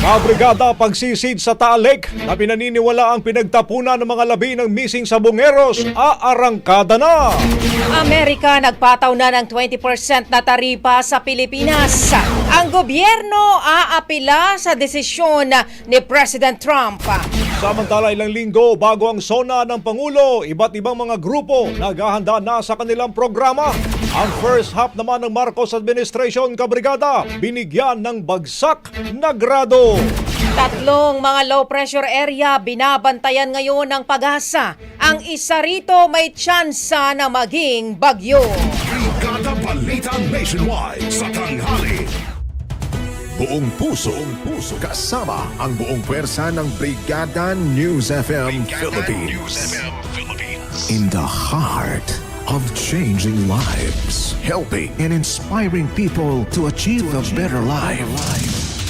Kabrigada pagsisid sa Taalek na pinaniniwala ang pinagtapunan ng mga labi ng missing sa Bungeros, aarangkada na. Amerika nagpataw na ng 20% na taripa sa Pilipinas. Ang gobyerno aapila sa desisyon ni President Trump. Samantala ilang linggo bago ang sona ng Pangulo, iba't ibang mga grupo naghahanda na sa kanilang programa. Ang first half naman ng Marcos Administration Kabrigada, binigyan ng bagsak na grado. Tatlong mga low pressure area binabantayan ngayon ng pag-asa. Ang isa rito may tsansa na maging bagyo. Brigada Balita Nationwide sa tanghali. Buong puso, buong puso, kasama ang buong pwersa ng Brigada News FM Philippines. In the heart of changing lives, helping and inspiring people to achieve a better life.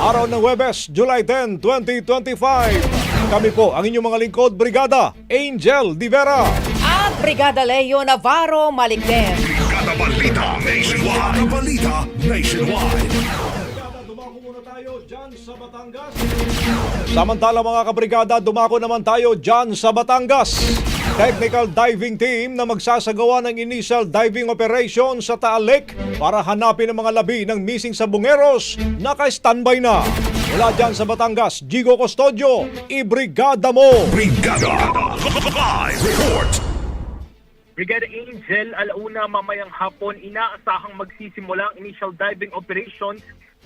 Araw ng Webes, July 10, 2025. Kami po ang inyong mga lingkod, Brigada Angel Divera. At Brigada Leo Navarro Maligden. Brigada Balita Nationwide. Brigada Balita Nationwide. Tayo dyan sa Batangas. Samantala mga kabrigada, dumako naman tayo dyan sa Batangas. Technical diving team na magsasagawa ng initial diving operation sa Taalek para hanapin ang mga labi ng missing sa Bungeros. Naka-standby na. Mula dyan sa Batangas, Gigo Custodio, ibrigada mo! Brigada Live Report. Brigada Angel, alauna mamayang hapon, inaasahang magsisimula ang initial diving operations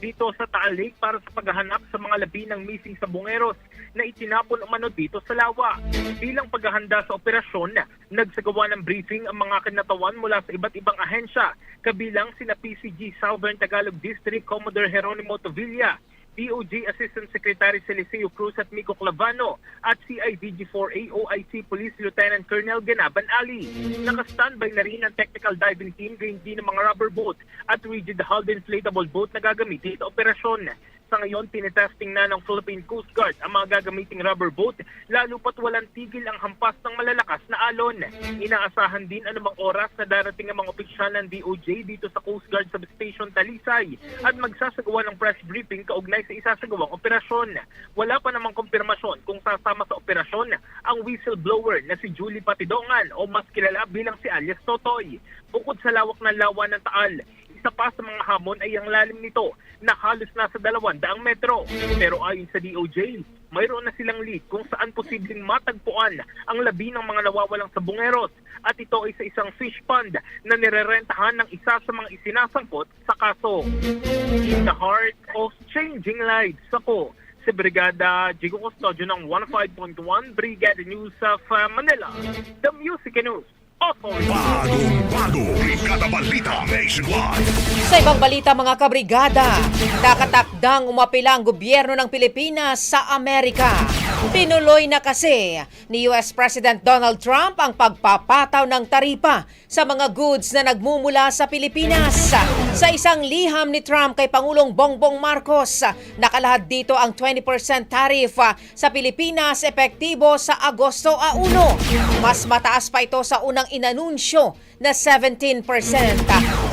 dito sa Taal Lake para sa paghahanap sa mga labi ng missing sa bungeros na itinapon umano dito sa lawa. Bilang paghahanda sa operasyon, nagsagawa ng briefing ang mga kinatawan mula sa iba't ibang ahensya, kabilang sina PCG Southern Tagalog District Commodore Jeronimo Tovilla, DOJ Assistant Secretary Celiseo Cruz at Miko Clavano at CIDG4A OIC Police Lieutenant Colonel Ganaban Ali. Naka-standby na rin ang technical diving team gayon din ng mga rubber boat at rigid hulled inflatable boat na gagamitin sa operasyon. Sa ngayon, tinetesting na ng Philippine Coast Guard ang mga gagamiting rubber boat lalo pat walang tigil ang hampas ng malalakas na alon. Inaasahan din anumang oras na darating ang mga opisyal ng DOJ dito sa Coast Guard Substation Talisay at magsasagawa ng press briefing kaugnay sa isasagawang operasyon. Wala pa namang kumpirmasyon kung sasama sa operasyon ang whistleblower na si Julie Patidongan o mas kilala bilang si alias Totoy. Bukod sa lawak ng lawa ng Taal, isa pa mga hamon ay ang lalim nito na halos nasa dalawang daang metro. Pero ayon sa DOJ, mayroon na silang lead kung saan posibleng matagpuan ang labi ng mga nawawalang sabungeros at ito ay sa isang fish pond na nirerentahan ng isa sa mga isinasangkot sa kaso. In the heart of changing lives, ako si Brigada Jigo Custodio ng 15.1 Brigada News of uh, Manila, The Music News. Bagong bago, Brigada Balita Nationwide. Sa ibang balita mga kabrigada, nakatakdang umapila ang gobyerno ng Pilipinas sa Amerika. Tinuloy na kasi ni US President Donald Trump ang pagpapataw ng taripa sa mga goods na nagmumula sa Pilipinas. Sa isang liham ni Trump kay Pangulong Bongbong Marcos, nakalahad dito ang 20% tariff sa Pilipinas epektibo sa Agosto a 1. Mas mataas pa ito sa unang inanunsyo na 17%.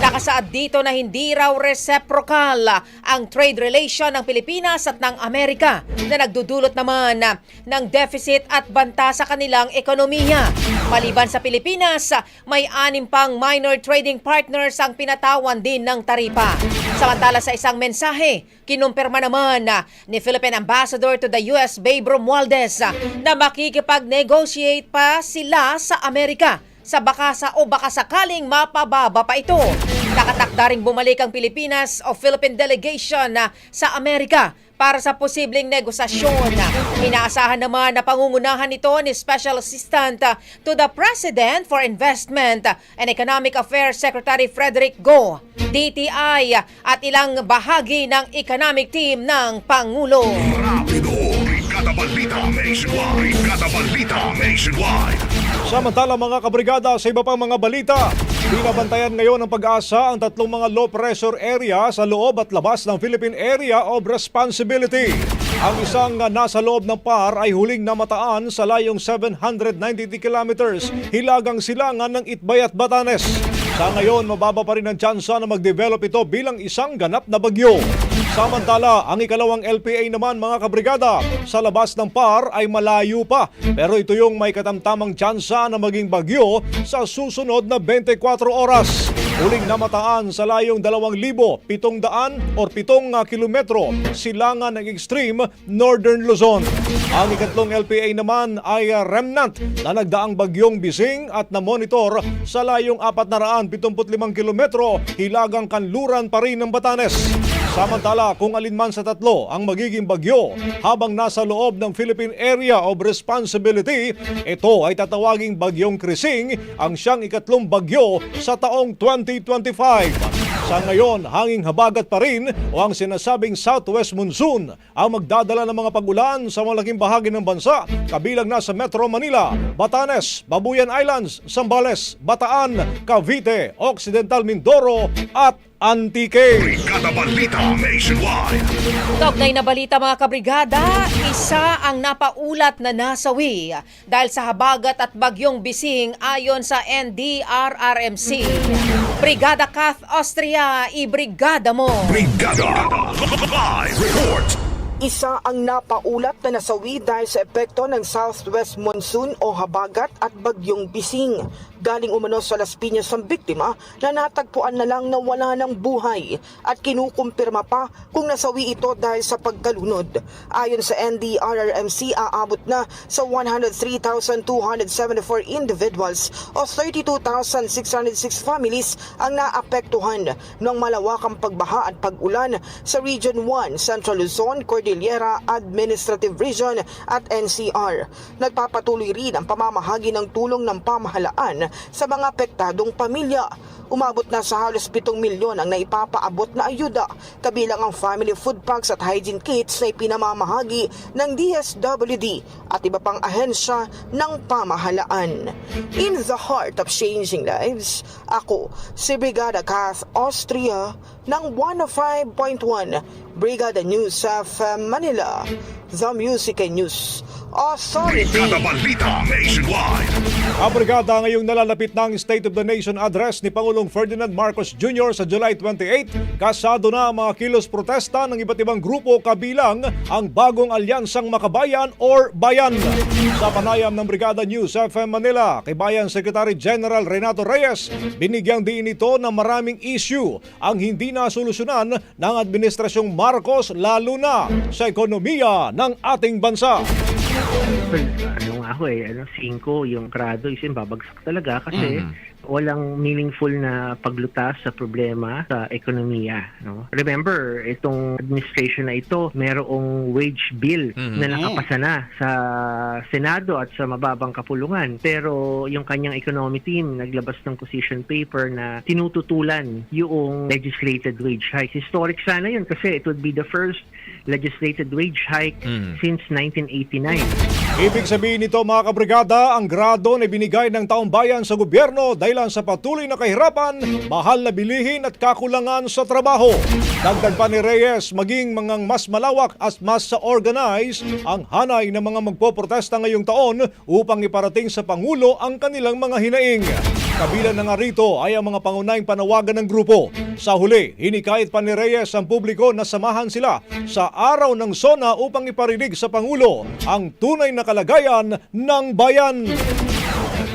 Nakasaad dito na hindi raw reciprocal ang trade relation ng Pilipinas at ng Amerika na nagdudulot naman ng deficit at banta sa kanilang ekonomiya. Maliban sa Pilipinas, may anim pang minor trading partners ang pinatawan din ng taripa. Samantala sa isang mensahe, kinumpirma naman ni Philippine Ambassador to the US Babe Romualdez na makikipag-negotiate pa sila sa Amerika sa baka sa o baka sakaling mapababa pa ito. Nakatakda ring bumalik ang Pilipinas o Philippine Delegation na sa Amerika para sa posibleng negosasyon. Inaasahan naman na pangungunahan ito ni Special Assistant to the President for Investment and Economic Affairs Secretary Frederick Go, DTI at ilang bahagi ng economic team ng Pangulo. Rapido, Brigada Balita Nationwide. Brigada Balita Nationwide. Samantala mga kabrigada sa iba pang mga balita, binabantayan ngayon ng pag-asa ang tatlong mga low pressure area sa loob at labas ng Philippine Area of Responsibility. Ang isang nasa loob ng PAR ay huling namataan sa layong 790 kilometers hilagang silangan ng Itbay at Batanes. Sa ngayon, mababa pa rin ang tsansa na mag-develop ito bilang isang ganap na bagyo. Samantala, ang ikalawang LPA naman mga kabrigada sa labas ng PAR ay malayo pa pero ito yung may katamtamang tsansa na maging bagyo sa susunod na 24 oras. Huling namataan sa layong 2,700 or 7 kilometro silangan ng extreme Northern Luzon. Ang ikatlong LPA naman ay uh, remnant na nagdaang bagyong bising at na-monitor sa layong 475 kilometro hilagang kanluran pa rin ng Batanes. Samantala, kung alinman sa tatlo ang magiging bagyo habang nasa loob ng Philippine Area of Responsibility, ito ay tatawaging bagyong Krising ang siyang ikatlong bagyo sa taong 2025. Sa ngayon, hanging habagat pa rin o ang sinasabing southwest monsoon ang magdadala ng mga pagulan sa malaking bahagi ng bansa kabilang na sa Metro Manila, Batanes, Babuyan Islands, Zambales, Bataan, Cavite, Occidental Mindoro at Antique. Brigada Balita Nationwide. Kaugnay na balita mga kabrigada, isa ang napaulat na nasawi dahil sa habagat at bagyong bising ayon sa NDRRMC. Brigada Kath Austria, ibrigada mo! Brigada Live Report. Isa ang napaulat na nasawi dahil sa epekto ng southwest monsoon o habagat at bagyong bising. Galing umano sa Las Piñas ang biktima na natagpuan na lang na wala ng buhay at kinukumpirma pa kung nasawi ito dahil sa pagkalunod. Ayon sa NDRRMC, aabot na sa 103,274 individuals o 32,606 families ang naapektuhan ng malawakang pagbaha at pag-ulan sa Region 1, Central Luzon, Cordillera Administrative Region at NCR. Nagpapatuloy rin ang pamamahagi ng tulong ng pamahalaan sa mga apektadong pamilya. Umabot na sa halos 7 milyon ang naipapaabot na ayuda, kabilang ang family food packs at hygiene kits na ipinamamahagi ng DSWD at iba pang ahensya ng pamahalaan. In the heart of changing lives, ako si Brigada Kath Austria ng 105.1 Brigada News of Manila, The Music and News Authority. Brigada Balita Nationwide. Ang brigada ngayong nalalapit ng State of the Nation address ni Pangulong Ferdinand Marcos Jr. sa July 28, kasado na ang mga kilos protesta ng iba't ibang grupo kabilang ang bagong alyansang makabayan or bayan. Sa panayam ng Brigada News FM Manila, kay Bayan Secretary General Renato Reyes, binigyang diin ito ng maraming issue ang hindi nasolusyonan ng Administrasyong Marcos lalo na sa ekonomiya ng ating bansa. Nga ako eh, ano, 5 yung grado is yung babagsak talaga kasi walang meaningful na paglutas sa problema sa ekonomiya. No? Remember, itong administration na ito, merong wage bill na nakapasa na sa Senado at sa mababang kapulungan. Pero yung kanyang economy team naglabas ng position paper na tinututulan yung legislated wage hike. Historic sana yun kasi it would be the first legislated wage hike since 1989. Ibig sabihin nito mga kabrigada, ang grado na binigay ng taong bayan sa gobyerno dahilan sa patuloy na kahirapan, mahal na bilihin at kakulangan sa trabaho. Dagdag pa ni Reyes, maging mga mas malawak at mas sa organize ang hanay ng mga magpoprotesta ngayong taon upang iparating sa Pangulo ang kanilang mga hinaing. Kabilang na nga rito ay ang mga pangunahing panawagan ng grupo. Sa huli, hinikayat pa ni Reyes ang publiko na samahan sila sa araw ng SONA upang iparinig sa Pangulo ang tunay na kalagayan ng bayan.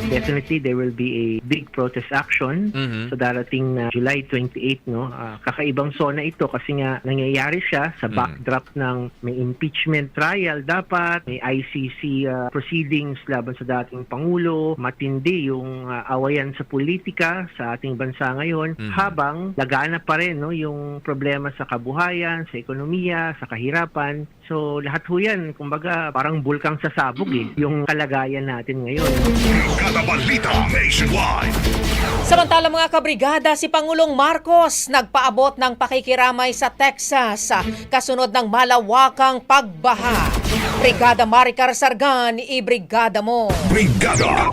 Definitely there will be a big protest action sa darating na July 28 no. Ah, kakaibang sona ito kasi nga nangyayari siya sa backdrop ng may impeachment trial dapat, may ICC ah, proceedings laban sa dating pangulo, matindi yung ah, awayan sa politika sa ating bansa ngayon habang lagana pa rin no yung problema sa kabuhayan, sa ekonomiya, sa kahirapan. So lahat ho yan, kumbaga parang bulkang sasabog eh, yung kalagayan natin ngayon. Brigada Balita Nationwide. Samantala mga kabrigada, si Pangulong Marcos nagpaabot ng pakikiramay sa Texas sa kasunod ng malawakang pagbaha. Brigada Maricar Sargan, i-brigada mo. Brigada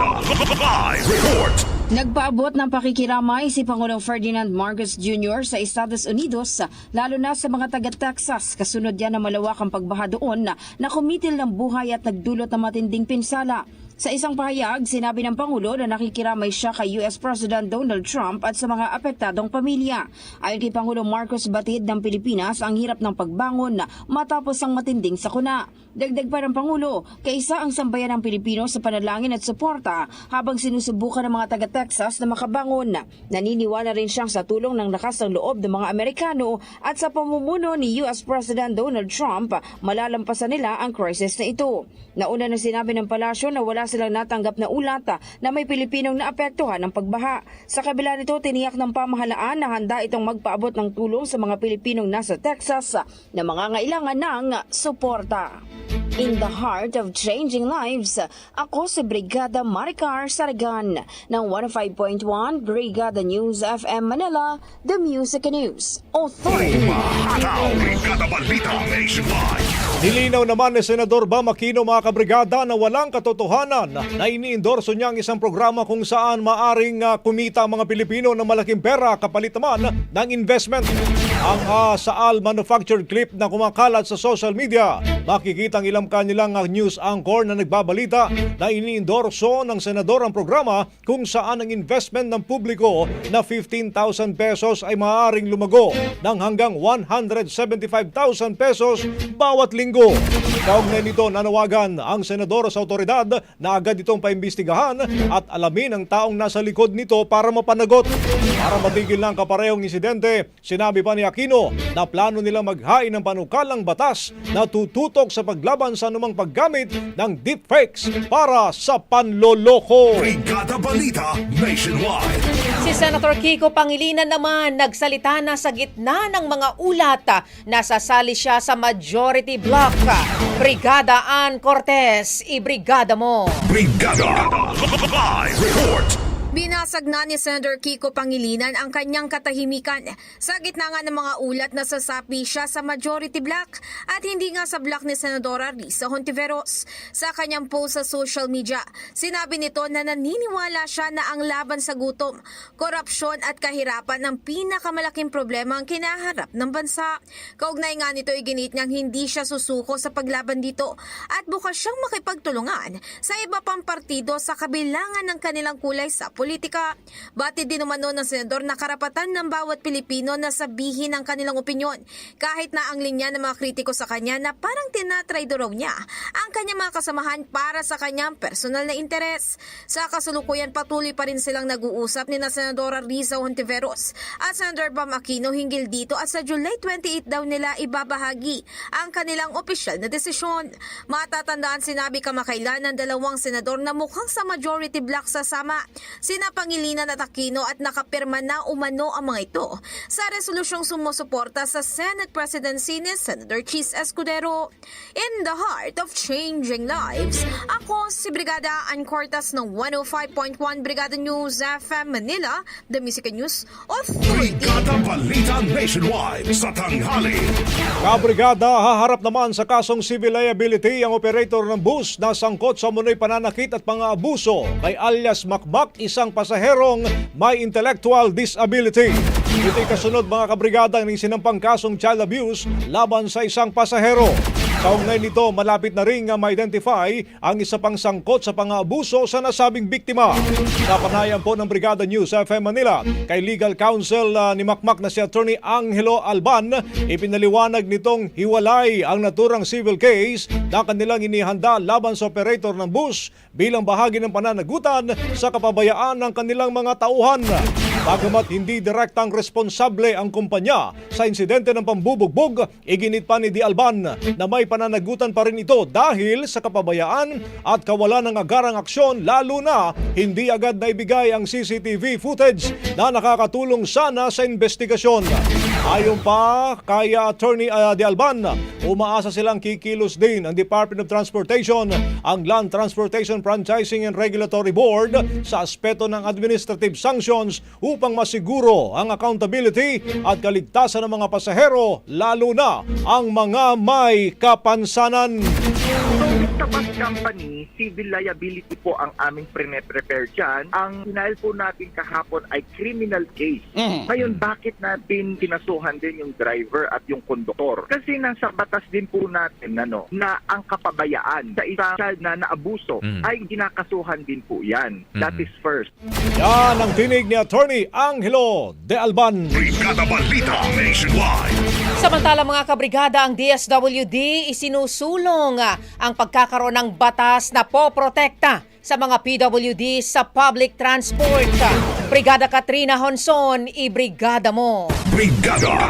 Live Report. Nagpaabot ng pakikiramay si Pangulong Ferdinand Marcos Jr. sa Estados Unidos, lalo na sa mga taga-Texas. Kasunod yan ng malawakang pagbaha doon na kumitil ng buhay at nagdulot ng matinding pinsala. Sa isang pahayag, sinabi ng Pangulo na nakikiramay siya kay US President Donald Trump at sa mga apektadong pamilya. Ayon kay Pangulong Marcos Batid ng Pilipinas, ang hirap ng pagbangon matapos ang matinding sakuna. Dagdag pa ng Pangulo, kaisa ang sambayan ng Pilipino sa panalangin at suporta habang sinusubukan ng mga taga-Texas na makabangon. Naniniwala rin siyang sa tulong ng lakas ng loob ng mga Amerikano at sa pamumuno ni US President Donald Trump, malalampasan nila ang crisis na ito. Nauna na sinabi ng palasyo na wala silang natanggap na ulat na may Pilipinong naapektuhan ng pagbaha. Sa kabila nito, tiniyak ng pamahalaan na handa itong magpaabot ng tulong sa mga Pilipinong nasa Texas na mangangailangan ng suporta. In the heart of changing lives, ako si Brigada Maricar Saragan ng 105.1 Brigada News FM Manila, The Music News Authority. Brigada Balita Nationwide. Nilinaw naman ni Senador Bam Aquino mga kabrigada na walang katotohanan na iniendorso niya ang isang programa kung saan maaring ah, kumita ang mga Pilipino ng malaking pera kapalit naman ng investment. Ang ah, Saal manufactured clip na kumakalat sa social media. Makikita ang ilang kanilang ah, news anchor na nagbabalita na iniendorso ng senador ang programa kung saan ang investment ng publiko na 15,000 pesos ay maaaring lumago ng hanggang 175,000 pesos bawat linggo. Kaugnay nito nanawagan ang senador sa otoridad na agad itong paimbestigahan at alamin ang taong nasa likod nito para mapanagot. Para matigil ng kaparehong insidente, sinabi pa ni Aquino na plano nilang maghain ng panukalang batas na tututok sa paglaban sa anumang paggamit ng deepfakes para sa panloloko. Brigada Balita Nationwide. Si Senator Kiko Pangilinan naman nagsalita na sa gitna ng mga ulat na sasali siya sa majority block. Brigada Ann Cortez, ibrigada mo. Brigada Live Report. Binasag na ni Senator Kiko Pangilinan ang kanyang katahimikan sa gitna nga ng mga ulat na sasapi siya sa majority block at hindi nga sa block ni Senadora Risa Hontiveros. Sa kanyang post sa social media, sinabi nito na naniniwala siya na ang laban sa gutom, korupsyon at kahirapan ang pinakamalaking problema ang kinaharap ng bansa. Kaugnay nga nito iginit niyang hindi siya susuko sa paglaban dito at bukas siyang makipagtulungan sa iba pang partido sa kabilangan ng kanilang kulay sa politika. Batid din naman noon ng senador na karapatan ng bawat Pilipino na sabihin ang kanilang opinyon kahit na ang linya ng mga kritiko sa kanya na parang tinatraydo raw niya ang kanyang mga kasamahan para sa kanyang personal na interes. Sa kasulukuyan patuloy pa rin silang nag-uusap ni na Senadora Riza Hontiveros at Senator Bam Aquino hinggil dito at sa July 28 daw nila ibabahagi ang kanilang opisyal na desisyon. Matatandaan sinabi kamakailan ng dalawang senador na mukhang sa majority block sasama sina Pangilinan at Aquino at nakapirma na umano ang mga ito sa resolusyong sumusuporta sa Senate presidency ni Senator Cheese Escudero. In the heart of changing lives, ako si Brigada Ann Cortas ng 105.1 Brigada News FM Manila, The Music and News Authority. Brigada Balita Nationwide sa tanghali. Kabrigada haharap naman sa kasong civil liability ang operator ng bus na sangkot sa munoy pananakit at pang-aabuso kay alias Makmak, isang pasaherong may intellectual disability. Ito'y kasunod mga kabrigada ng sinampang kasong child abuse laban sa isang pasahero. Kaugnay nito, malapit na ring ma-identify ang isa pang sangkot sa pang-aabuso sa nasabing biktima. Sa panayan po ng Brigada News FM Manila, kay Legal Counsel ah, ni Makmak na si Attorney Angelo Alban, ipinaliwanag nitong hiwalay ang naturang civil case na kanilang inihanda laban sa operator ng bus bilang bahagi ng pananagutan sa kapabayaan ng kanilang mga tauhan. Bagamat hindi direktang responsable ang kumpanya sa insidente ng pambubugbog, iginit pa ni Di Alban na may pananagutan pa rin ito dahil sa kapabayaan at kawalan ng agarang aksyon lalo na hindi agad naibigay ang CCTV footage na nakakatulong sana sa investigasyon. Ayon pa kay Attorney uh, Di Alban, umaasa silang kikilos din ang Department of Transportation, ang Land Transportation Franchising and Regulatory Board sa aspeto ng administrative sanctions upang masiguro ang accountability at kaligtasan ng mga pasahero, lalo na ang mga may kapansanan. Company, civil liability po ang aming pre-prepare dyan. Ang final po natin kahapon ay criminal case. Ngayon, bakit natin kinasuhan din yung driver at yung konduktor? Kasi nasa batas din po natin ano, na ang kapabayaan sa isa na naabuso ay ginakasuhan din po yan. That is first. Yan ang tinig ni Attorney Angelo De Alban. Brigada Balita Nationwide. Samantala mga kabrigada, ang DSWD isinusulong ang pagkakaroon ng batas na poprotekta sa mga PWD sa public transport. Brigada Katrina Honson, ibrigada mo. Brigada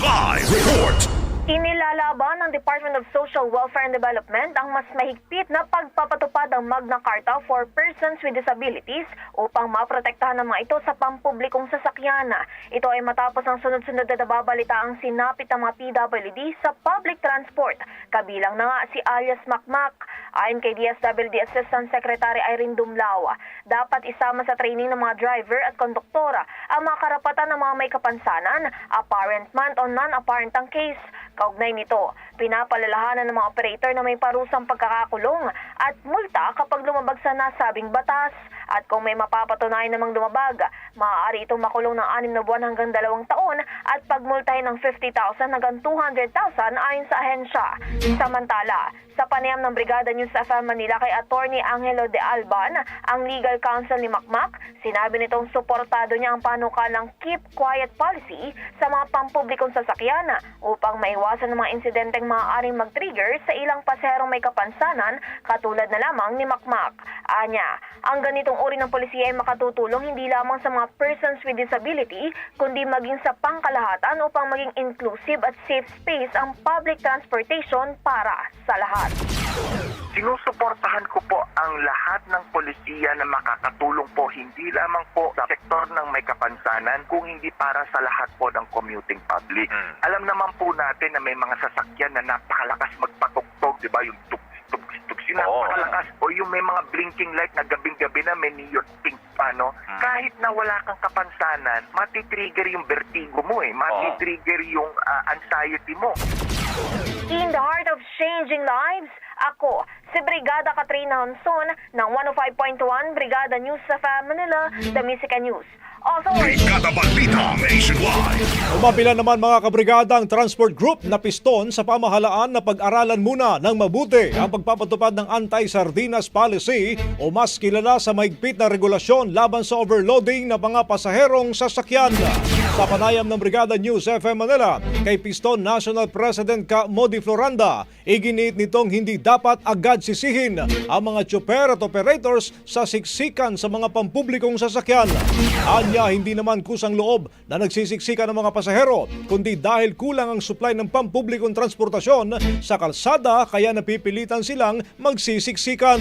Live Report. Inilalaban ng Department of Social Welfare and Development ang mas mahigpit na pagpapatupad ng Magna Carta for Persons with Disabilities upang maprotektahan ng mga ito sa pampublikong sasakyan. Ito ay matapos ang sunod-sunod na nababalita ang sinapit ng mga PWD sa public transport. Kabilang na nga si alias Makmak. Ayon kay DSWD Assistant Secretary Irene Dumlao, dapat isama sa training ng mga driver at konduktora ang mga karapatan ng mga may kapansanan, apparent man o non-apparent ang case. Kaugnay nito, pinapalalahanan ng mga operator na may parusang pagkakakulong at multa kapag lumabag sa nasabing batas. At kung may mapapatunayan namang lumabag, maaari itong makulong ng 6 na buwan hanggang 2 taon at pagmultahin ng 50,000 hanggang 200,000 ayon sa ahensya. Samantala, sa panayam ng Brigada News FM Manila kay Attorney Angelo de Alban, ang legal counsel ni Macmac, sinabi nitong suportado niya ang panukalang keep quiet policy sa mga pampublikong sasakyan upang maiwasan ang mga insidenteng maaaring mag-trigger sa ilang paserong may kapansanan katulad na lamang ni Macmac. Anya, ang ganitong uri ng polisiya ay makatutulong hindi lamang sa mga persons with disability, kundi maging sa pangkalahatan upang maging inclusive at safe space ang public transportation para sa lahat. Sinusuportahan ko po ang lahat ng polisiya na makakatulong po hindi lamang po sa sektor ng may kapansanan kung hindi para sa lahat po ng commuting public. Alam naman po natin na may mga sasakyan na napakalakas magpatuktog, di ba? Yung tuk tuk tuk napakalakas. O yung may mga blinking light na gabing-gabi na may neon pink pa, no? Kahit na wala kang kapansanan, matitrigger yung vertigo mo eh. Matitrigger yung ah, anxiety mo. In the heart of changing lives, ako, si Brigada Katrina Honson ng 105.1 Brigada News sa Manila, The Music and News. Authority. Brigada Balita Nationwide. Umapila naman mga kabrigada ang transport group na piston sa pamahalaan na pag-aralan muna ng mabuti ang pagpapatupad ng anti-sardinas policy o mas kilala sa mahigpit na regulasyon laban sa overloading ng mga pasaherong sasakyan. Sa panayam ng Brigada News FM Manila, kay Piston National President Ka Modi Floranda, iginiit nitong hindi dapat agad sisihin ang mga tsuper at operators sa siksikan sa mga pampublikong sasakyan. Anya, hindi naman kusang loob na nagsisiksikan ng mga pasahero, kundi dahil kulang ang supply ng pampublikong transportasyon sa kalsada kaya napipilitan silang magsisiksikan.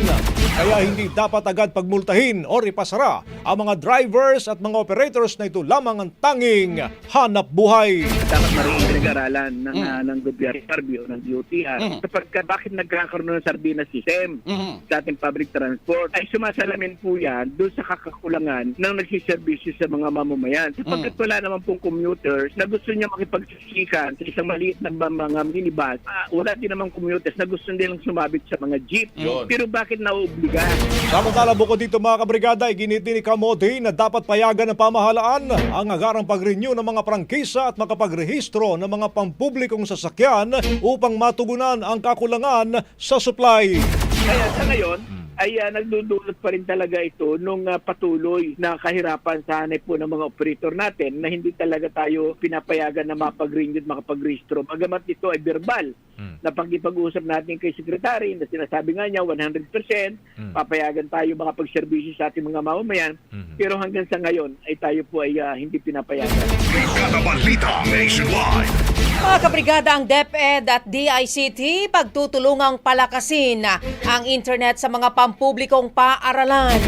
Kaya hindi dapat agad pagmultahin o ipasara ang mga drivers at mga operators na ito lamang ang tanging hanap buhay. dapat mariing pinag-aralan ng, ah, ng gobyerno RBO, ng DOTR. Kapag ka, bakit nagkakaroon ng sardina system sa ating public transport, ay sumasalamin po yan doon sa kakakulangan ng nagsiservisyo sa mga mamamayan. Sapagkat wala naman pong commuters na gusto niya makipagsisikan sa isang maliit na mga minibus, ah, wala din naman commuters na gusto nilang sumabit sa mga jeep. Pero bakit nauobliga? Samantala bukod dito mga kabrigada, iginit din ni Kamodi na dapat payagan ng pamahalaan ang agarang pag-renew ng mga prangkisa at makapagrehistro ng mga pampublikong sasakyan upang matugunan ang kakulangan sa supply. Kaya sa ngayon, ay ah, nagdudulot pa rin talaga ito nung ah, patuloy na kahirapan sa hanay po ng mga operator natin na hindi talaga tayo pinapayagan na mapag-renew at makapag-rehistro. Bagamat ito ay verbal na pag-ipag-usap natin kay Secretary na sinasabi nga niya 100% papayagan tayo makapag-servisyo sa ating mga mamamayan pero hanggang sa ngayon ay tayo po ay ah, hindi pinapayagan. Brigada Balita Nationwide. Mga kabrigada ang DepEd at DICT pagtutulungang palakasin ang internet sa mga pampublikong paaralan.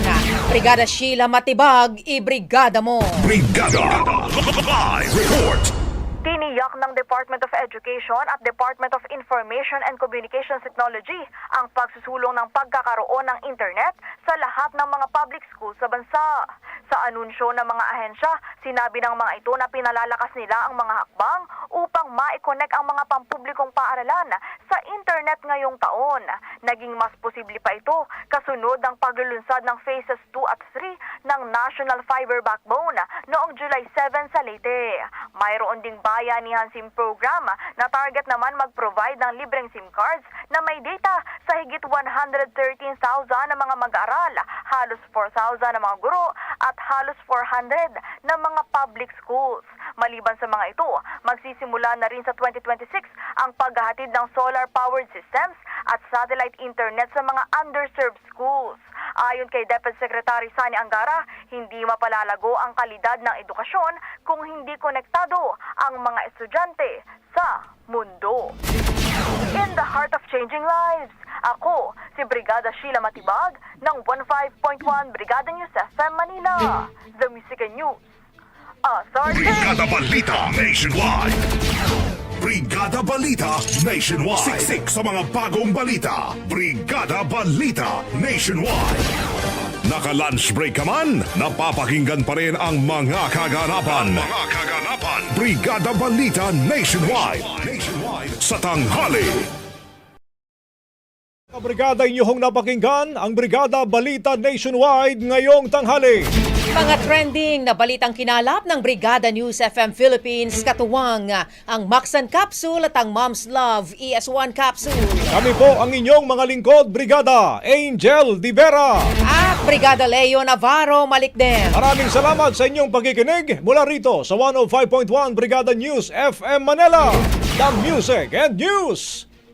Brigada Sheila Matibag, ibrigada mo. Brigada Live Report. Tiniyak ng Department of Education at Department of Information and Communications Technology ang pagsusulong ng pagkakaroon ng internet sa lahat ng mga public schools sa bansa. Sa anunsyo ng mga ahensya, sinabi ng mga ito na pinalalakas nila ang mga hakbang upang ma-connect ang mga pampublikong paaralan sa internet ngayong taon. Naging mas posible pa ito kasunod ng paglulunsad ng Phases 2 at 3 ng National Fiber Backbone noong July 7 sa Leyte. Mayroon ding bayanihan SIM program na target naman mag-provide ng libreng SIM cards na may data sa higit 113,000 na mga mag-aaral, halos 4,000 na mga guro at halos 400 na mga public schools. Maliban sa mga ito, magsisimula na rin sa 2026 ang paghahatid ng solar-powered systems at satellite internet sa mga underserved schools. Ayon kay DepEd Secretary Sani Angara, hindi mapalalago ang kalidad ng edukasyon kung hindi konektado ang mga estudyante sa mundo. In the heart of changing lives, ako si Brigada Sheila Matibag ng 15.1 Brigada News FM Manila. The Music and News. Authority. Brigada Balita Nationwide. Brigada Balita Nationwide. Siksik sa mga bagong balita. Brigada Balita Nationwide. Naka-lunch break ka man, napapakinggan pa rin ang mga kaganapan. Mga kaganapan. Brigada Balita Nationwide. Nationwide. Sa tanghali. Kabrigada inyong napakinggan ang Brigada Balita Nationwide ngayong tanghali. Mga trending na balitang kinalap ng Brigada News FM Philippines katuwang ah, ang Maxan Capsule at ang Mom's Love ES1 Capsule. Kami po ang inyong mga lingkod, Brigada Angel Di Vera. At Brigada Leo Navarro Malikden. Maraming salamat sa inyong pagkikinig mula rito sa 105.1 Brigada News FM Manila. The Music and News